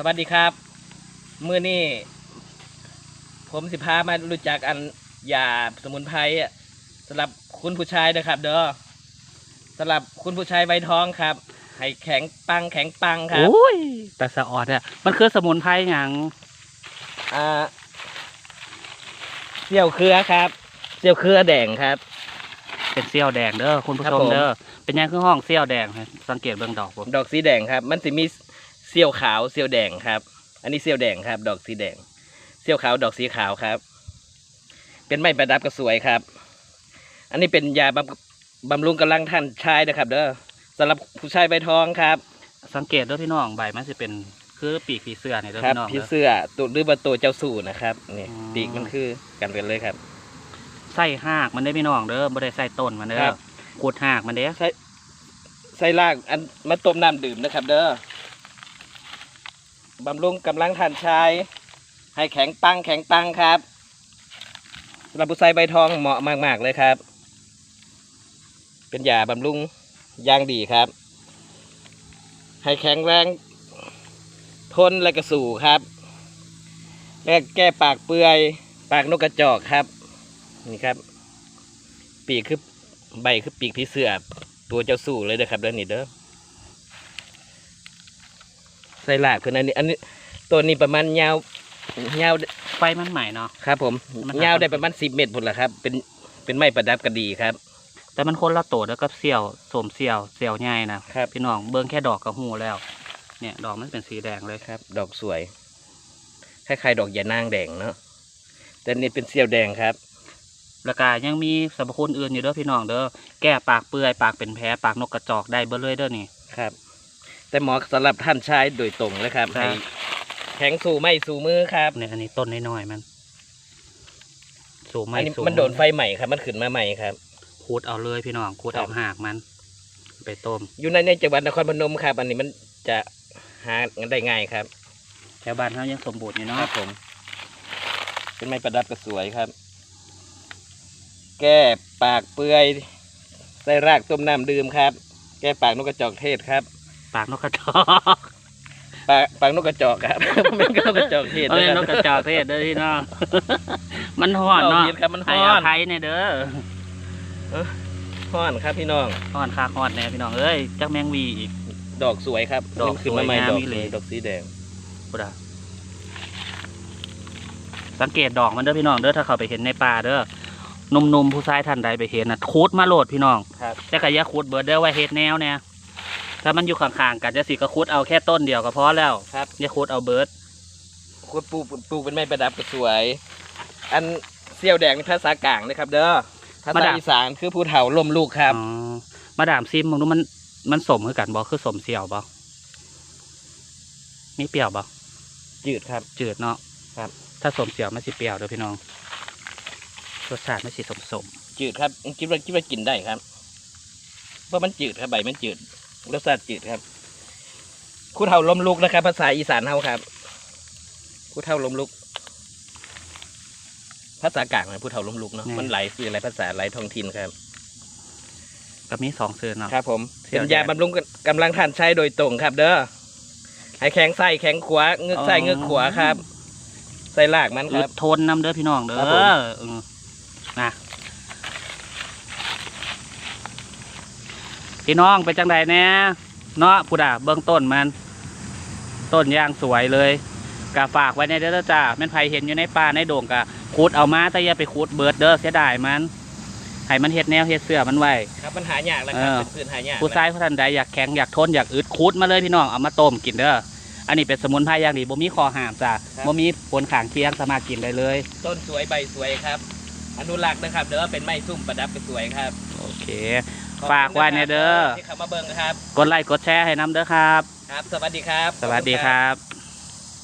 สวัสดีครับมื้อนี้ผมสิพามารู้จักอันยาสมุนไพรอะสำหรับคุณผู้ชายนะครับ เด้อสำหรับคุณผู้ชายใบทองครับ ให้แข็งปังแข็งปังครับโอ้ยแต่สะออดอะมันคือสมุนไพรอย่างอ่าเสี่ยวเครือครับเสี่ยวเครือแดงครับ เป็นเซี่ยวแดงเด้อคุณผู้ครับชมผมเด้อเป็นยังคือห้องเซี่ยวแดงฮะสังเกตเบื้องดอกผมดอกสีแดงครับ มันจะมี เสี่ยวขาวเสี่ยวแดงครับ อันนี้เสี่ยวแดงครับ ดอกสีแดงเสี่ยวขาวดอกสีขาวครับ เป็นไม้ประดับก็สวยครับ อันนี้เป็นยาบำบำรุงกำลังท่านชายนะครับ เด้อสำหรับผู้ชายใบทองครับ สังเกตเด้อพี่น้องใบมันจะเป็นคือปีกผีเสื้อเนี่ยเด้อครับพี่น้องผีเด้อ เสื้อตัวหรือว่าตัวเจ้าสู่นะครับนี่อ๋อปีกมันคือกันกันเลยครับ ไส้หากมันได้พี่น้องเด้อไม่ได้ไส้ต้นมันเด้ครัอบขูดหากมันเด้อใส่ใส่รากอันมาต้มน้ำดื่มนะครับ เด้อ บำรุงกำลังทานชาย ให้แข็งปังแข็งปังครับสำหรับผู้ชายใบทองเหมาะมาก ๆ เลยครับ เป็นยาบำรุงย่างดีครับ ให้แข็งแรง ทนและกระสู่ครับและแก้ปากเปื่อย ปากนกกระจอกครับ นี่ครับ ปีกคือใบคือปีกผีเสือตัวเจ้าสู่เลยเด้อครับเด้อนี่เด้อ ใส่ลาบคืออันนี้ อันนี้ตัวนี้ประมาณยาวยาวไฟมันใหม่เนาะ ครับ ผมมันยาวได้ประมาณสิบเมตรพุ่นละครับ เป็นเป็นไม้ประดับกระดีครับ แต่มันคนละโตแล้วกับเซี่ยวสมเซี่ยวเซี่ยวใหญ่นะครับ พี่น้องเบิ่งแค่ดอกก็หูแล้ว เนี่ยดอกมันเป็นสีแดงเลยครับ ดอกสวยคล้ายๆดอกยานางแดงเนาะแต่นี่เป็นเสี้ยวแดงครับ แล้วก็ยังมีสรรพคุณอื่นอยู่เด้อพี่น้องเด้อแก้ปากเปื่อยปากเป็นแผลปากนกกระจอกได้เบิดเลยเด้อนี่ ครับ แต่เหมอสำหรับท่านชายโดยตรงเลยครับครับ ให้แข็งสู่ไม่สู่มือครับเนี่ยอันนี้ต้นน้อยๆมันสูงไม่อันนี้สูงมันโดนไฟใหม่ครับ มันขึ้นมาใหม่ครับ ขูดเอาเลยพี่น้องขูดครัเอาบหากมัน ไปต้มอยู่ในในจังหวัดนครพนมครับ อันนี้มันจะหาได้ง่ายครับ แถวบ้านเขายังสมบูรณ์อยู่คเนาะรับผม เป็นไม้ประดับก็สวยครับ แก้ปากเปื่อยใส่รากต้มน้ำดื่มครับ แก้ปากนกกระจอกเทศครับ ปากนกกระจอกปากปากนกกระจอกครับไม่นกกระจอกเทศเอ้ยะนคกบกระจอกเทศเด้อพี่น้องมันฮ้อนเนาะเอาผิดครับมันฮ้อนให้อภัยเนี่ยเด้อห้อนครับพี่น้องฮ้อนคากฮ้อนแน่พี่น้องเอ้ยจักแมงวีอีก ดอกสวยครับ ดอกมันขึ้นมาใหม่สวยงามดอกอีหลีดอกสีแดงพุดาสังเกตดอกมันเด้อพี่น้องเด้อถ้าเขาไปเห็นในป่าเด้อหนุ่มๆผู้ชายท่านใดไปเห็นน่ะคูดมาโหลดพี่น้องครับแต่ก็อย่าคูดเบิดเด้อไว้เฮ็ดแนวเนี่ย ถ้ามันอยู่ข้างๆกันจะสิก็คูดเอาแค่ต้นเดียวก็พอแล้วครับอย่าคูดเอาเบิดคุณปลูกปลูกเป็นไม้ประดับก็สวย อันเสี่ยวแดงในภาษากลางนะครับ เด้อภาษาอีสานคือผู้เฒ่าล่มลูกครับอ๋อมาดามซิมมึงดูมันมันสมคือกันบ่คือสมเสี่ยวบ่มีเปรี้ยวบ่จืดครับ จืดเนาะครับ ถ้าสมเสี่ยวมันสิเปรี้ยวเด้อพี่น้องรสชาติมันสิสมสมจืดครับคิดว่าคิดว่ากินได้ครับ เพราะมันจืดครับใบมันจืด รสชาติจืดครับผู้เฒ่าล้มลุกนะครับ ภาษาอีสานเฮาครับผู้เฒ่าล้มลุก ภาษากลางนะผู้เฒ่าล้มลุกเนาะมันหลายสื่อหลายภาษาหลายท้องถิ่นครับก็มีสองเสือเนาะครับ ผมเสี่เป็ยวนแดงยาบำรุงกำลังท่านใช้โดยตรงครับ เด้อให้แข็งไส้แข็งขวาเงือกไส้อ๋อเงือกขวาครับ ใส่ลากมันคอึรัดบทนน้ำเด้อพี่น้องเด้ครับผมอเออนะ พี่น้องเป็นจังใดแน่เนาะพูดอะเบื้องต้นมัน ต้นย่างสวยเลยกะฝากไว้ในเด้อจ้าแม่นไผเห็นอยู่ในป่าในโด่งกะขุดเอามาแต่อย่าไปขุดเบิดเด้อเสียดายมันให้มันเฮ็ดแนวเฮ็ดเสื้อมันไว้ ครับมันหายากแล้วครับเออเป็นพื้นหายากผู้ชายผู้ท่านใดอยากแข็งอยากทนอยากอึดขุดมาเลยพี่น้องเอามาต้มกินเด้ออันนี้เป็นสมุนไพรอย่างดีบ่มีคอหามจ้ะบ่มีผลข้างเคียงสามารถกินได้เลย ต้นสวยใบสวยครับ อนุรักษ์นะครับเด้อเป็นไม้ซุ่มประดับไปสวยครับ โอเคขอบคุณ ฝากไว้ในเด้อ ที่เข้ามาเบิ่งครับ กดไลค์กดแชร์ให้น้ำเด้อครับ ครับ สวัสดีครับ สวัสดีครับ